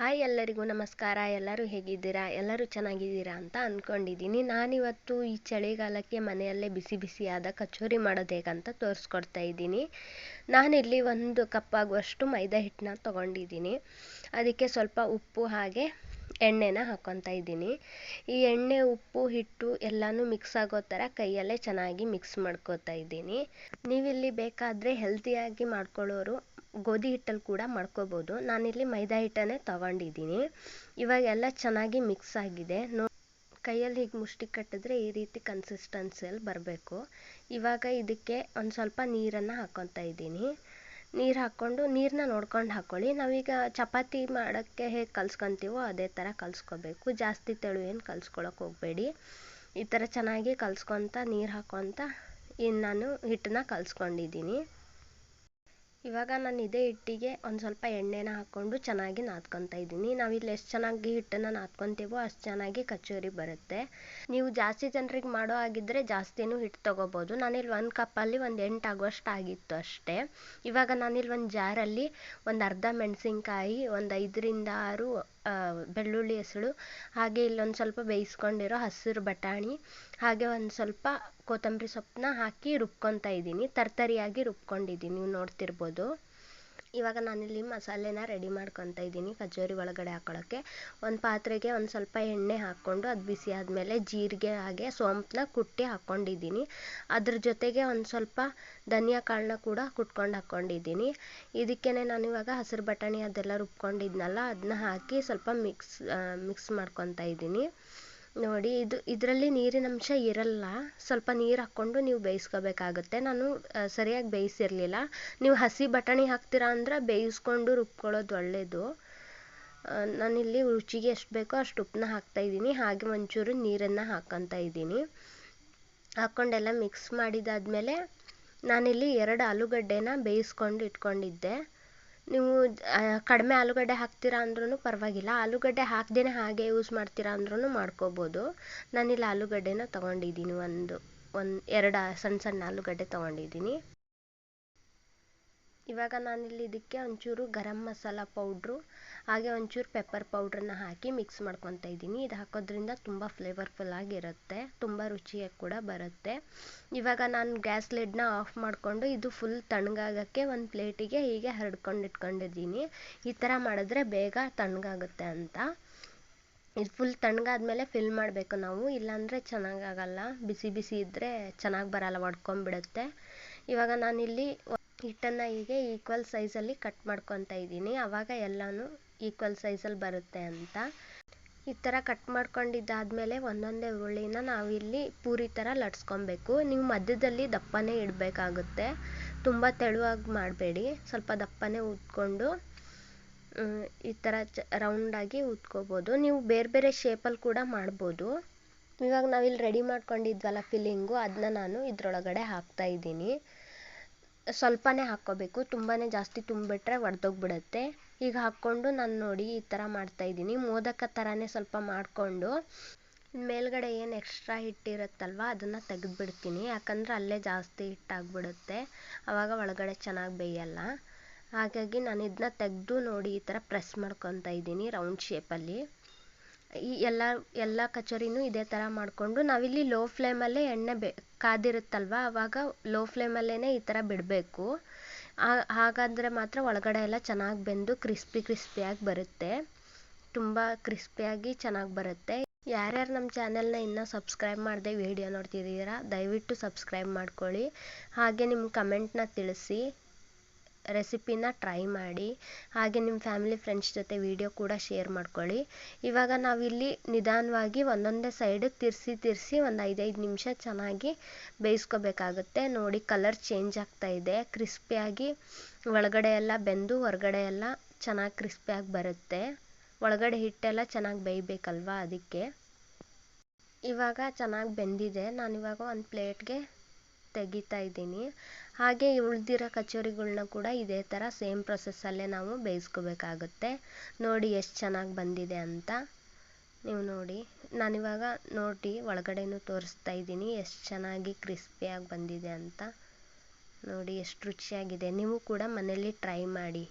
Hi ಎಲ್ಲರಿಗೂ ನಮಸ್ಕಾರ. ಎಲ್ಲರೂ ಹೇಗಿದ್ದೀರಾ? ಎಲ್ಲರೂ ಚೆನ್ನಾಗಿದ್ದೀರಾ ಅಂತ ಅಂದ್ಕೊಂಡಿದ್ದೀನಿ ನಾನಿವತ್ತು ಈ ಚಳಿಗಾಲಕ್ಕೆ ಮನೆಯಲ್ಲೇ ಬಿಸಿ ಬಿಸಿಯಾದ ಕಚೋರಿ ಮಾಡೋದು ಹೇಗಂತ ತೋರಿಸ್ಕೊಡ್ತಾ ಇದ್ದೀನಿ. ನಾನಿಲ್ಲಿ ಒಂದು ಕಪ್ಪಾಗುವಷ್ಟು ಮೈದಾ ಹಿಟ್ಟನ್ನ ತೊಗೊಂಡಿದ್ದೀನಿ. ಅದಕ್ಕೆ ಸ್ವಲ್ಪ ಉಪ್ಪು ಹಾಗೆ ಎಣ್ಣೆನ ಹಾಕ್ಕೊತಾ ಇದ್ದೀನಿ. ಈ ಎಣ್ಣೆ, ಉಪ್ಪು, ಹಿಟ್ಟು ಎಲ್ಲನೂ ಮಿಕ್ಸ್ ಆಗೋ ಥರ ಕೈಯಲ್ಲೇ ಚೆನ್ನಾಗಿ ಮಿಕ್ಸ್ ಮಾಡ್ಕೋತಾ ಇದ್ದೀನಿ. ನೀವಿಲ್ಲಿ ಬೇಕಾದರೆ ಹೆಲ್ತಿಯಾಗಿ ಮಾಡ್ಕೊಳ್ಳೋರು ಗೋಧಿ ಹಿಟ್ಟಲ್ಲಿ ಕೂಡ ಮಾಡ್ಕೋಬೋದು. ನಾನಿಲ್ಲಿ ಮೈದಾ ಹಿಟ್ಟನ್ನೇ ತಗೊಂಡಿದ್ದೀನಿ. ಇವಾಗ ಎಲ್ಲ ಚೆನ್ನಾಗಿ ಮಿಕ್ಸ್ ಆಗಿದೆ. ನೋ, ಕೈಯಲ್ಲಿ ಹೀಗೆ ಮುಷ್ಟಿ ಕಟ್ಟಿದ್ರೆ ಈ ರೀತಿ ಕನ್ಸಿಸ್ಟೆನ್ಸಿಯಲ್ಲಿ ಬರಬೇಕು. ಇವಾಗ ಇದಕ್ಕೆ ಒಂದು ಸ್ವಲ್ಪ ನೀರನ್ನು ಹಾಕ್ಕೊತಾ ಇದ್ದೀನಿ. ನೀರು ಹಾಕ್ಕೊಂಡು ನೀರನ್ನ ನೋಡ್ಕೊಂಡು ಹಾಕ್ಕೊಳ್ಳಿ ನಾವೀಗ ಚಪಾತಿ ಮಾಡೋಕ್ಕೆ ಹೇಗೆ ಕಲ್ಸ್ಕೊತೀವೋ ಅದೇ ಥರ ಕಲಿಸ್ಕೋಬೇಕು. ಜಾಸ್ತಿ ತೆಳು ಏನು ಕಲ್ಸ್ಕೊಳಕ್ಕೆ ಹೋಗಬೇಡಿ. ಈ ಥರ ಚೆನ್ನಾಗಿ ಕಲ್ಸ್ಕೊತ, ನೀರು ಹಾಕ್ಕೊತ ಇನ್ನು ನಾನು ಹಿಟ್ಟನ್ನ ಕಲಿಸ್ಕೊಂಡಿದ್ದೀನಿ. ಇವಾಗ ನಾನು ಇದೇ ಹಿಟ್ಟಿಗೆ ಒಂದು ಸ್ವಲ್ಪ ಎಣ್ಣೆನ ಹಾಕ್ಕೊಂಡು ಚೆನ್ನಾಗಿ ನಾದ್ಕೊತಾ ಇದ್ದೀನಿ. ನಾವಿಲ್ಲಿ ಎಷ್ಟು ಚೆನ್ನಾಗಿ ಹಿಟ್ಟನ್ನು ನಾದ್ಕೊತೀವೋ ಅಷ್ಟು ಚೆನ್ನಾಗಿ ಕಚೋರಿ ಬರುತ್ತೆ. ನೀವು ಜಾಸ್ತಿ ಜನರಿಗೆ ಮಾಡೋ ಆಗಿದ್ದರೆ ಜಾಸ್ತಿನೂ ಹಿಟ್ಟು ತೊಗೋಬೋದು. ನಾನಿಲ್ಲಿ ಒಂದು ಕಪ್ಪಲ್ಲಿ ಒಂದು ಎಂಟು ಆಗುವಷ್ಟು ಆಗಿತ್ತು ಅಷ್ಟೇ. ಇವಾಗ ನಾನಿಲ್ಲಿ ಒಂದು ಜಾರಲ್ಲಿ ಒಂದು ಅರ್ಧ ಮೆಣಸಿನ್ಕಾಯಿ, ಒಂದು ಐದರಿಂದ ಆರು ಬೆಳ್ಳುಳ್ಳಿ ಹೆಸಳು, ಹಾಗೆ ಇಲ್ಲೊಂದು ಸ್ವಲ್ಪ ಬೇಯಿಸ್ಕೊಂಡಿರೋ ಹಸಿರು ಬಟಾಣಿ, ಹಾಗೆ ಒಂದು ಸ್ವಲ್ಪ ಕೊತ್ತಂಬರಿ ಸೊಪ್ಪನ್ನ ಹಾಕಿ ರುಬ್ಕೊತಾ ಇದ್ದೀನಿ ತರ್ತರಿಯಾಗಿ ರುಬ್ಕೊಂಡಿದ್ದೀನಿ ನೀವು ನೋಡ್ತಿರ್ಬೋದು. ಇವಾಗ ನಾನಿಲ್ಲಿ ಮಸಾಲೆನ ರೆಡಿ ಮಾಡ್ಕೊತಾ ಇದ್ದೀನಿ ಕಚೋರಿ ಒಳಗಡೆ ಹಾಕೊಳ್ಳೋಕ್ಕೆ ಒಂದು ಪಾತ್ರೆಗೆ ಒಂದು ಸ್ವಲ್ಪ ಎಣ್ಣೆ ಹಾಕ್ಕೊಂಡು ಅದು ಬಿಸಿ ಆದಮೇಲೆ ಜೀರಿಗೆ ಹಾಗೆ ಸೋಂಪನ್ನ ಕುಟ್ಟಿ ಹಾಕ್ಕೊಂಡಿದ್ದೀನಿ ಅದ್ರ ಜೊತೆಗೆ ಒಂದು ಸ್ವಲ್ಪ ಧನಿಯಾ ಕಾಳನ್ನ ಕೂಡ ಕುಟ್ಕೊಂಡು ಹಾಕ್ಕೊಂಡಿದ್ದೀನಿ ನಾನು ಇವಾಗ ಹಸಿರು ಬಟಾಣಿ ಅದೆಲ್ಲ ರುಬ್ಕೊಂಡಿದ್ನಲ್ಲ ಅದನ್ನ ಹಾಕಿ ಸ್ವಲ್ಪ ಮಿಕ್ಸ್ ಮಿಕ್ಸ್ ಮಾಡ್ಕೊತಾ ಇದ್ದೀನಿ. ನೋಡಿ, ಇದು ಇದರಲ್ಲಿ ನೀರಿನ ಅಂಶ ಇರಲ್ಲ. ಸ್ವಲ್ಪ ನೀರು ಹಾಕ್ಕೊಂಡು ನೀವು ಬೇಯಿಸ್ಕೋಬೇಕಾಗುತ್ತೆ. ನಾನು ಸರಿಯಾಗಿ ಬೇಯಿಸಿರಲಿಲ್ಲ. ನೀವು ಹಸಿ ಬಟಾಣಿ ಹಾಕ್ತೀರಾ ಅಂದರೆ ಬೇಯಿಸ್ಕೊಂಡು ರುಬ್ಕೊಳ್ಳೋದು ಒಳ್ಳೆಯದು ನಾನಿಲ್ಲಿ ರುಚಿಗೆ ಎಷ್ಟು ಬೇಕೋ ಅಷ್ಟು ಉಪ್ಪನ್ನ ಹಾಕ್ತಾಯಿದ್ದೀನಿ ಹಾಗೆ ಒಂಚೂರು ನೀರನ್ನು ಹಾಕ್ಕೊತಾ ಇದ್ದೀನಿ. ಹಾಕ್ಕೊಂಡೆಲ್ಲ ಮಿಕ್ಸ್ ಮಾಡಿದಾದಮೇಲೆ ನಾನಿಲ್ಲಿ ಎರಡು ಆಲೂಗಡ್ಡೆನ ಬೇಯಿಸ್ಕೊಂಡು ಇಟ್ಕೊಂಡಿದ್ದೆ. ನೀವು ಕಡಿಮೆ ಆಲೂಗಡ್ಡೆ ಹಾಕ್ತೀರಾ ಅಂದ್ರೂ ಪರವಾಗಿಲ್ಲ. ಆಲೂಗಡ್ಡೆ ಹಾಕ್ದೇ ಹಾಗೆ ಯೂಸ್ ಮಾಡ್ತೀರಾ ಅಂದ್ರೂ ಮಾಡ್ಕೋಬೋದು. ನಾನಿಲ್ಲಿ ಆಲೂಗಡ್ಡೆನ ತೊಗೊಂಡಿದ್ದೀನಿ. ಒಂದು ಒಂದು, ಎರಡು ಸಣ್ಣ ಸಣ್ಣ ಆಲೂಗಡ್ಡೆ ತೊಗೊಂಡಿದ್ದೀನಿ. ಇವಾಗ ನಾನಿಲ್ಲಿ ಇದಕ್ಕೆ ಒಂಚೂರು ಗರಂ ಮಸಾಲ ಪೌಡ್ರು, ಹಾಗೆ ಒಂಚೂರು ಪೆಪ್ಪರ್ ಪೌಡ್ರನ್ನ ಹಾಕಿ ಮಿಕ್ಸ್ ಮಾಡ್ಕೊತಾ ಇದ್ದೀನಿ. ಇದು ಹಾಕೋದ್ರಿಂದ ತುಂಬ ಫ್ಲೇವರ್ಫುಲ್ ಆಗಿರುತ್ತೆ, ತುಂಬ ರುಚಿಯಾಗಿ ಕೂಡ ಬರುತ್ತೆ. ಇವಾಗ ನಾನು ಗ್ಯಾಸ್ ಲಿಡ್ನ ಆಫ್ ಮಾಡಿಕೊಂಡು ಇದು ಫುಲ್ ತಣ್ಣಗಾಗೋಕ್ಕೆ ಒಂದು ಪ್ಲೇಟಿಗೆ ಹೀಗೆ ಹರಡ್ಕೊಂಡು ಇಟ್ಕೊಂಡಿದ್ದೀನಿ. ಈ ಥರ ಮಾಡಿದ್ರೆ ಬೇಗ ತಣ್ಣಗಾಗುತ್ತೆ ಅಂತ. ಇದು ಫುಲ್ ತಣ್ಣಗಾದ್ಮೇಲೆ ಫಿಲ್ ಮಾಡಬೇಕು ನಾವು. ಇಲ್ಲಾಂದರೆ ಚೆನ್ನಾಗಾಗಲ್ಲ ಬಿಸಿ ಬಿಸಿ ಇದ್ದರೆ ಚೆನ್ನಾಗಿ ಬರಲ್ಲ ಒಡ್ಕೊಂಬಿಡುತ್ತೆ ಇವಾಗ ನಾನಿಲ್ಲಿ ಹಿಟ್ಟನ್ನು ಹೀಗೆ ಈಕ್ವಲ್ ಸೈಜಲ್ಲಿ ಕಟ್ ಮಾಡ್ಕೊತಾ ಇದ್ದೀನಿ. ಆವಾಗ ಎಲ್ಲನೂ ಈಕ್ವಲ್ ಸೈಜಲ್ಲಿ ಬರುತ್ತೆ ಅಂತ. ಈ ಥರ ಕಟ್ ಮಾಡ್ಕೊಂಡಿದ್ದಾದಮೇಲೆ ಒಂದೊಂದೇ ಹುರುಳಿನ ನಾವಿಲ್ಲಿ ಪೂರಿ ಥರ ಲಟ್ಸ್ಕೊಬೇಕು. ನೀವು ಮಧ್ಯದಲ್ಲಿ ದಪ್ಪನೇ ಇಡಬೇಕಾಗುತ್ತೆ. ತುಂಬ ತೆಳುವಾಗಿ ಮಾಡಬೇಡಿ. ಸ್ವಲ್ಪ ದಪ್ಪನೇ ಉದ್ಕೊಂಡು ಈ ಥರ ಚ ರೌಂಡಾಗಿ ಉದ್ಕೋಬೋದು. ನೀವು ಬೇರೆ ಬೇರೆ ಶೇಪಲ್ಲಿ ಕೂಡ ಮಾಡ್ಬೋದು. ಇವಾಗ ನಾವಿಲ್ಲಿ ರೆಡಿ ಮಾಡ್ಕೊಂಡಿದ್ವಲ್ಲ ಫಿಲ್ಲಿಂಗು ಅದನ್ನ ನಾನು ಇದರೊಳಗಡೆ ಹಾಕ್ತಾಯಿದ್ದೀನಿ ಸ್ವಲ್ಪನೇ ಹಾಕ್ಕೋಬೇಕು. ತುಂಬಾ ಜಾಸ್ತಿ ತುಂಬಿಟ್ರೆ ಒಡೆದೋಗ್ಬಿಡತ್ತೆ. ಈಗ ಹಾಕ್ಕೊಂಡು ನಾನು ನೋಡಿ ಈ ಥರ ಮಾಡ್ತಾಯಿದ್ದೀನಿ ಮೋದಕ ಥರನೇ ಸ್ವಲ್ಪ ಮಾಡಿಕೊಂಡು ಮೇಲ್ಗಡೆ ಏನು ಎಕ್ಸ್ಟ್ರಾ ಹಿಟ್ಟಿರುತ್ತಲ್ವ ಅದನ್ನು ತೆಗೆದ್ಬಿಡ್ತೀನಿ. ಯಾಕಂದರೆ ಅಲ್ಲೇ ಜಾಸ್ತಿ ಹಿಟ್ಟಾಗ್ಬಿಡುತ್ತೆ ಆವಾಗ ಒಳಗಡೆ ಚೆನ್ನಾಗಿ ಬೇಯಲ್ಲ. ಹಾಗಾಗಿ ನಾನು ಇದನ್ನ ತೆಗೆದು ನೋಡಿ ಈ ಥರ ಪ್ರೆಸ್ ಮಾಡ್ಕೊತಾ ಇದ್ದೀನಿ ರೌಂಡ್ ಶೇಪಲ್ಲಿ ಈ ಎಲ್ಲ ಎಲ್ಲ ಕಚೋರಿನೂ ಇದೇ ಥರ ಮಾಡಿಕೊಂಡು ನಾವಿಲ್ಲಿ ಲೋ ಫ್ಲೇಮಲ್ಲೇ ಎಣ್ಣೆ ಬೆ, ಕಾದಿರುತ್ತಲ್ವ? ಆವಾಗ ಲೋ ಫ್ಲೇಮಲ್ಲೇ ಈ ಥರ ಬಿಡಬೇಕು. ಹಾಗಾದರೆ ಮಾತ್ರ ಒಳಗಡೆ ಎಲ್ಲ ಚೆನ್ನಾಗಿ ಬೆಂದು ಕ್ರಿಸ್ಪಿ ಕ್ರಿಸ್ಪಿಯಾಗಿ ಬರುತ್ತೆ. ತುಂಬ ಕ್ರಿಸ್ಪಿಯಾಗಿ ಚೆನ್ನಾಗಿ ಬರುತ್ತೆ. ಯಾರ್ಯಾರು ನಮ್ಮ ಚಾನೆಲ್ನ ಇನ್ನೂ ಸಬ್ಸ್ಕ್ರೈಬ್ ಮಾಡದೆ ವಿಡಿಯೋ ನೋಡ್ತಿದ್ದೀರಾ ದಯವಿಟ್ಟು ಸಬ್ಸ್ಕ್ರೈಬ್ ಮಾಡ್ಕೊಳ್ಳಿ. ಹಾಗೆ ನಿಮ್ಮ ಕಮೆಂಟ್ನ ತಿಳಿಸಿ. ರೆಸಿಪಿನ ಟ್ರೈ ಮಾಡಿ, ಹಾಗೆ ನಿಮ್ಮ ಫ್ಯಾಮಿಲಿ ಫ್ರೆಂಡ್ಸ್ ಜೊತೆ ವಿಡಿಯೋ ಕೂಡ ಶೇರ್ ಮಾಡ್ಕೊಳ್ಳಿ. ಇವಾಗ ನಾವಿಲ್ಲಿ ನಿಧಾನವಾಗಿ ಒಂದೊಂದೇ ಸೈಡ್ ತಿರ್ಸಿ ತಿರ್ಸಿ ಒಂದು ಐದೈದು ನಿಮಿಷ ಚೆನ್ನಾಗಿ ಬೇಯಿಸ್ಕೋಬೇಕಾಗುತ್ತೆ. ನೋಡಿ ಕಲರ್ ಚೇಂಜ್ ಆಗ್ತಾ ಇದೆ. ಕ್ರಿಸ್ಪಿಯಾಗಿ ಒಳಗಡೆ ಎಲ್ಲ ಬೆಂದು ಹೊರಗಡೆ ಎಲ್ಲ ಚೆನ್ನಾಗಿ ಕ್ರಿಸ್ಪಿಯಾಗಿ ಬರುತ್ತೆ. ಒಳಗಡೆ ಹಿಟ್ಟೆಲ್ಲ ಚೆನ್ನಾಗಿ ಬೇಯಬೇಕಲ್ವಾ ಅದಕ್ಕೆ. ಇವಾಗ ಚೆನ್ನಾಗಿ ಬೆಂದಿದೆ. ನಾನಿವಾಗ ಒಂದು ಪ್ಲೇಟ್ಗೆ ತೆಗಿತಾ ಇದ್ದೀನಿ. ಹಾಗೆ ಉಳಿದಿರೋ ಕಚೋರಿಗಳನ್ನ ಕೂಡ ಇದೇ ಥರ ಸೇಮ್ ಪ್ರೊಸೆಸ್ಸಲ್ಲೇ ನಾವು ಬೇಯಿಸ್ಕೋಬೇಕಾಗುತ್ತೆ. ನೋಡಿ ಎಷ್ಟು ಚೆನ್ನಾಗಿ ಬಂದಿದೆ ಅಂತ. ನೀವು ನೋಡಿ, ನಾನಿವಾಗ ನೋಡಿ ಒಳಗಡೆನೂ ತೋರಿಸ್ತಾ ಇದ್ದೀನಿ ಎಷ್ಟು ಚೆನ್ನಾಗಿ ಕ್ರಿಸ್ಪಿಯಾಗಿ ಬಂದಿದೆ ಅಂತ. ನೋಡಿ ಎಷ್ಟು ರುಚಿಯಾಗಿದೆ. ನೀವು ಕೂಡ ಮನೆಯಲ್ಲಿ ಟ್ರೈ ಮಾಡಿ.